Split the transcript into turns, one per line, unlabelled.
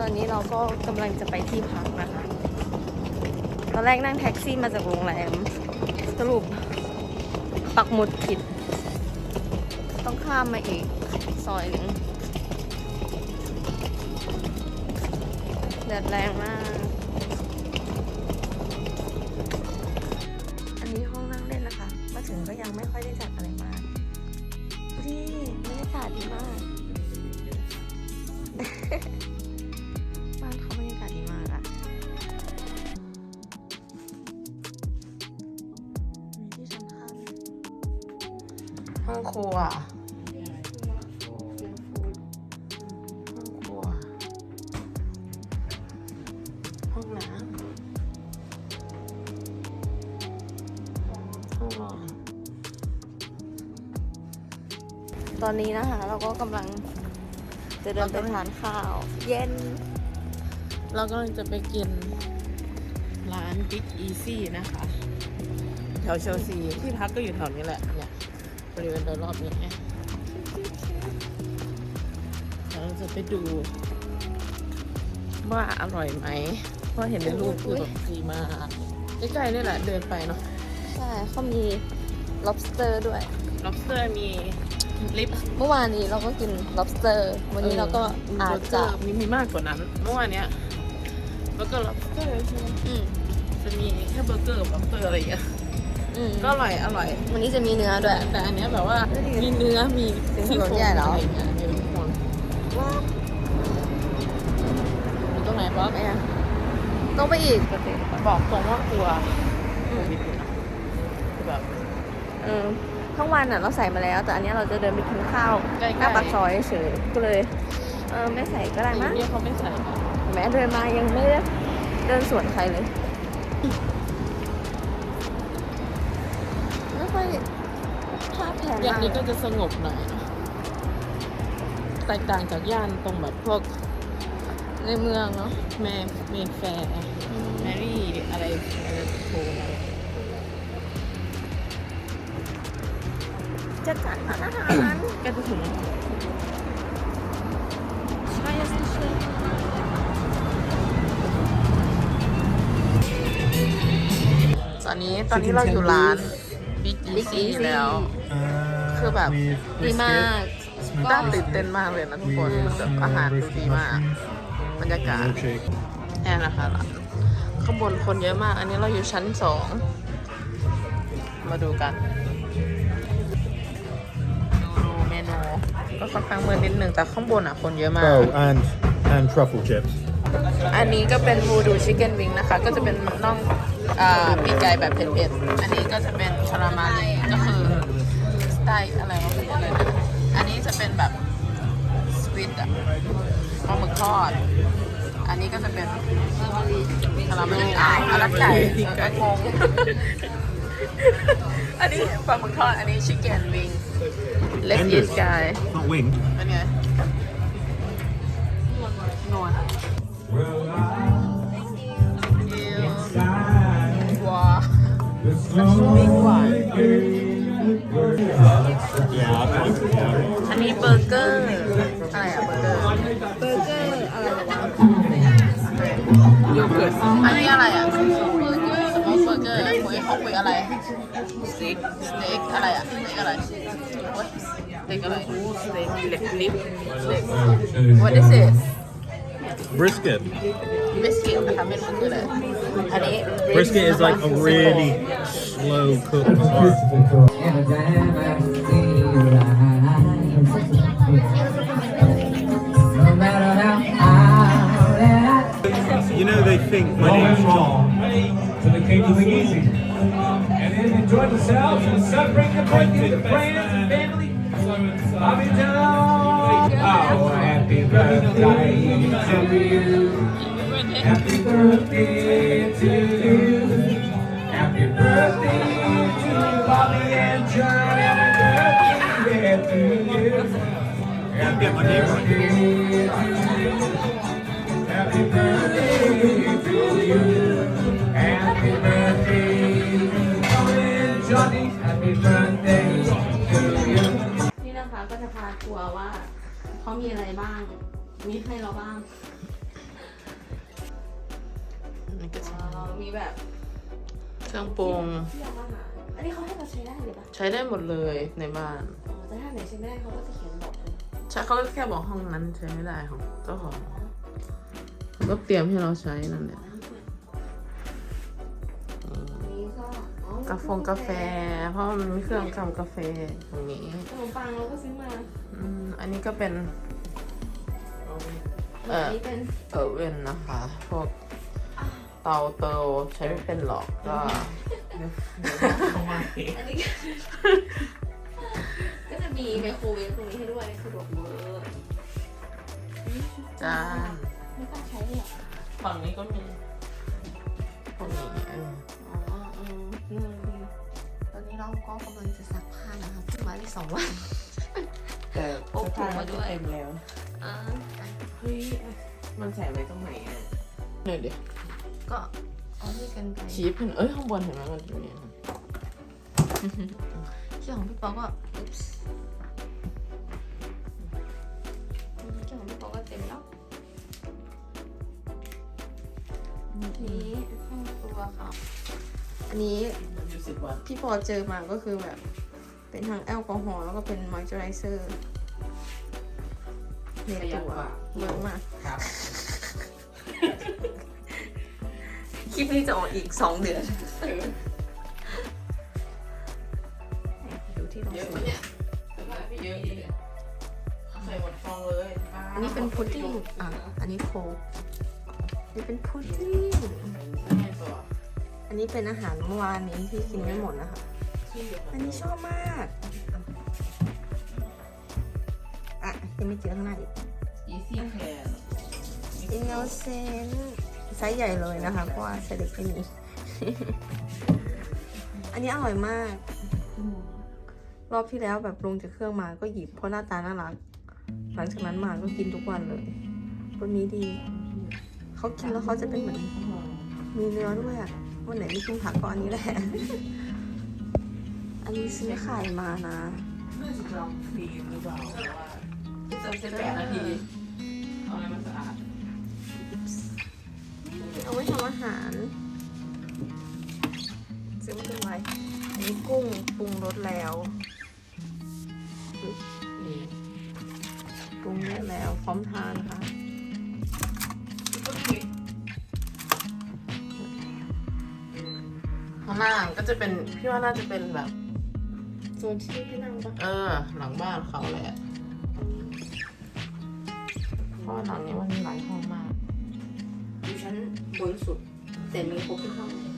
ตอนนี้เราก็กำลังจะไปที่พักนะคะ ตอนแรกนั่งแท็กซี่มาจากโรงแรม สรุปปักหมุดผิด ต้องข้ามมาอีกซอยหนึ่งแดดแรงมาก ห้องครั
ว ห้องครัว ห้องน้ำห้องนอน
ตอนนี้นะคะ เราก็กำลังจะเดินไปทานข้าว เย็น
เรากำลังจะไปกินร้าน Big Easy นะคะ แถวเชลซีที่พักก็อยู่แถวนี้แหละเนี่ย บริเวณโดยรอบนี้เดี๋ยวเราจะไปดู ว่าอร่อยไหมเพราะเห็นในรูปคือแบบดีมากใกล้ๆนี่แหละเดินไปเนาะ
ใช่เขามี lobster ด้วย
lobster มีลิป
เมื่อวานนี้เราก็กิน lobster วันนี้เราก็อาจจะ
มีมีมากกว่านั้น เมื่อวานเนี้ยเบอร์เกอร์ lobster ใช่ไหม
อืม
จะมีแค่เบอร์เกอร์กับ lobster อะไรอย่างเงี้ย
อืม
ก็อร่อยอร่อย
วันนี้จะมีเนื้อด้วย
แต่อันเนี้ยแบบว่ามีเนื้อมี
เป็นถนนใหญ่เหรอะ
ไรย่างเงี้ยมีทุกคนอยู่ตรงไหนป๊อป
ไหมอะต้องไปอีก
บอกตรงว่ากลัวโควิดอยู่นะคือแบบ
เออทั้งวันอะเราใส่มาแล้ว แต่อันเนี้ยเราจะเดินไปกินข้าว
ใกล้ๆ
หน้าปากซอยเฉยก็เลย เออไม่ใส่ก็ได้มั้ง
เนี่ยเขาไม่ใส่กัน
แม้เดินมายังไม่ได้เดินสวนใครเลย ค่อยภาพแผน
ย่าน
มาก
นี้ก็จะสงบหน่อยนะแตกต่างจากย่านตรงแบบพวก
ในเมืองเนาะ
แม่เมแฟร์แมรี่อะไรอะไรโทรมา
จะจัดร้านอาหาร
ก็จะถึง
ใช่สิใช่
ตอนนี้ตอนนี้เราอยู่ร้าน Big Easy แล้ว คือแบบ
ดีมาก
น่าตื่นเต้นมากเลยนะทุกคนแบบอาหารดูดีมาก บรรยากาศแน่นะคะร้านข้างบนคนเยอะมาก อันนี้เราอยู่ชั้นสอง มาดูกัน ดูเมนู ก็ค่อนข้างเมือนนิดนึงแต่ข้างบนอะคนเยอะมาก
Oh, and and truffle chips.
อันนี้ก็เป็นวูดูชิคเก้นวิงนะคะ ก็จะเป็นน่อง อ่าปีกไก่แบบเผ็ดๆ อันนี้ก็จะเป็นคารามาลีก็คือสไตล์อะไรวะพี่อะไรนะอันนี้จะเป็นแบบสควิดอะปลาหมึกทอด อันนี้ก็จะเป็นคารามาลีอ้าวอันนั้นไก่เอองงอันนี้ปลาหมึกทอด อันนี้ชิคเก้นวิง Let's eat guy
Not wing.
เป็นไง นัวว้ วิ่งหวาน
Yeah, I've got it. Yeah.
อันนี้เบอร์เกอร์ อะไรอะเบอร์เกอร์
เบอร์เกอร์อะไรวะ
โยเกิร์ตอันนี้อะไรอะสโมกเบอร์เกอร์คุยเขาคุยอะไรสเต็กสเต็กอะไรอะสเต็กอะไร What? สเต็กอะไรสเต็กเล็กลิปสเต็ก What is it
Brisket.
biscuit นะคะไม่รู้คืออะไรอันนี้
Brisket is like a really slow cooked part. You know they think my name's John.
So they came to Big Easy. And then enjoyed themselves and celebrating the birthday of friends and family. Bobby John. Oh, happy birthday to you. Happy birthday
นี่นะคะก็จะพาทัวร์ว่าเขามีอะไรบ้าง มีให้เราบ้าง
นี่ก็จะ
มีแบบ
เครื่องปรุง
ที่เอาอาหารอันนี้เขาให้เราใช้ได้เลยปะ
ใช้ได้หมดเลยในบ้าน
อ๋อแต่ถ้าไหนใช้ไม่ได้เขาก็จะเขียนบอกเลย
ใช่เขาก็แค่บอกห้องนั้นใช้ไม่ได้ของเจ้าของก็เตรียมให้เราใช้นั่นแหละ
อันนี้ก็อ๋อกา
แฟกาแฟ เพราะมันมีเครื่องทำกาแฟตรงนี้
ขนมปังเราก็ซื้อมา
อืมอันนี้ก็เป็น เออ
อันนี้เป็น
เออเวนนะคะ พวกเตาเตาใช้ไม่เป็นหรอกก็
อันนี้ก็ก็จะ มีไมโครเวฟตรงนี้ให้ด้วยสะดวกเวอร์
จาน
ไม่ต้องใช้เลยเหรอ
ฝั่งนี้ก็มีพวกนี้เออ
อ๋อเออเออดีตอนนี้เราก็กำลังจะซักผ้านะคะเพิ่งมาได้สองวัน
แต่
พกถุงมาด้วย
เต็มแล้ว
อ่า
เฮ้ยมันใส่ไว้ตรงไหนอะเนี่ยเดี๋ยว
ก็เอาที่กันไกล
ชีฟเห็นเอ้ยข้างบนเห็นไหมมันอยู่เนี่ย
ที่ของพี่ปอก็อุ๊บ นี่ห้องครัวค่ะ อันนี้
ยี่สิบวัน
พี่ปอเจอมาก็คือแบบ เป็นทั้งแอลกอฮอล์แล้วก็เป็นมอยเจอไรเซอร์ในตัวเยอะมาก
ครับ
คลิปนี้จะออกอีก 2 เดือน ดูที่เรา
เยอะ
ซื้
ปะ
อ
เนี่ยเยอะอีกใส่หมดฟองเลย
อันนี้เป็นพุดดิ้งอะ อันนี้โค้ก นนี้เป็นพุดดิ้ง
ให้ตัว
อันนี้เป็นอาหารเมื่อวานนี้ที่กินไม่หมดนะคะ อันนี้ชอบมาก อะยังไม่เจอข้างหน้าอีก
อีซี่แคร์
อินโนเซนไซส์ใหญ่เลยนะคะ เพราะว่าไซส์เด็กไม่มีอันนี้อร่อยมาก รอบที่แล้วแบบลงจากเครื่องมาก็หยิบเพราะหน้าตาน่ารัก หลังจากนั้นมาก็กินทุกวันเลย ตัวนี้ดี เขากินแล้วเขาจะเป็นเหมือนมีเนื้อด้วยอะวันไหนไม่กินผักก็อันนี้แหละ อันนี้ซื้อไข่มานะ
น่าจะลองครีมหรือเปล่าเพราะว่าที่เซ็ตแปดนาทีเอาอะไรมาสะอาด
เอาไว้ทำอาหาร ซื้อมาเป็นไรอันนี้กุ้งปรุงรสแล้วนี่ปรุงเรียบแล้วพร้อมทานค่ะ
ข้างล่างก็จะเป็นพี่ว่าน่าจะเป็นแบบ
โซนที่พี่นั่งปะ
เออ หลังบ้านเขาแหละเพราะว่าหลังนี้มันมีหลายห้องมาก
อยู่ชั้นบนสุดแต่มีครบทุกห้องเลย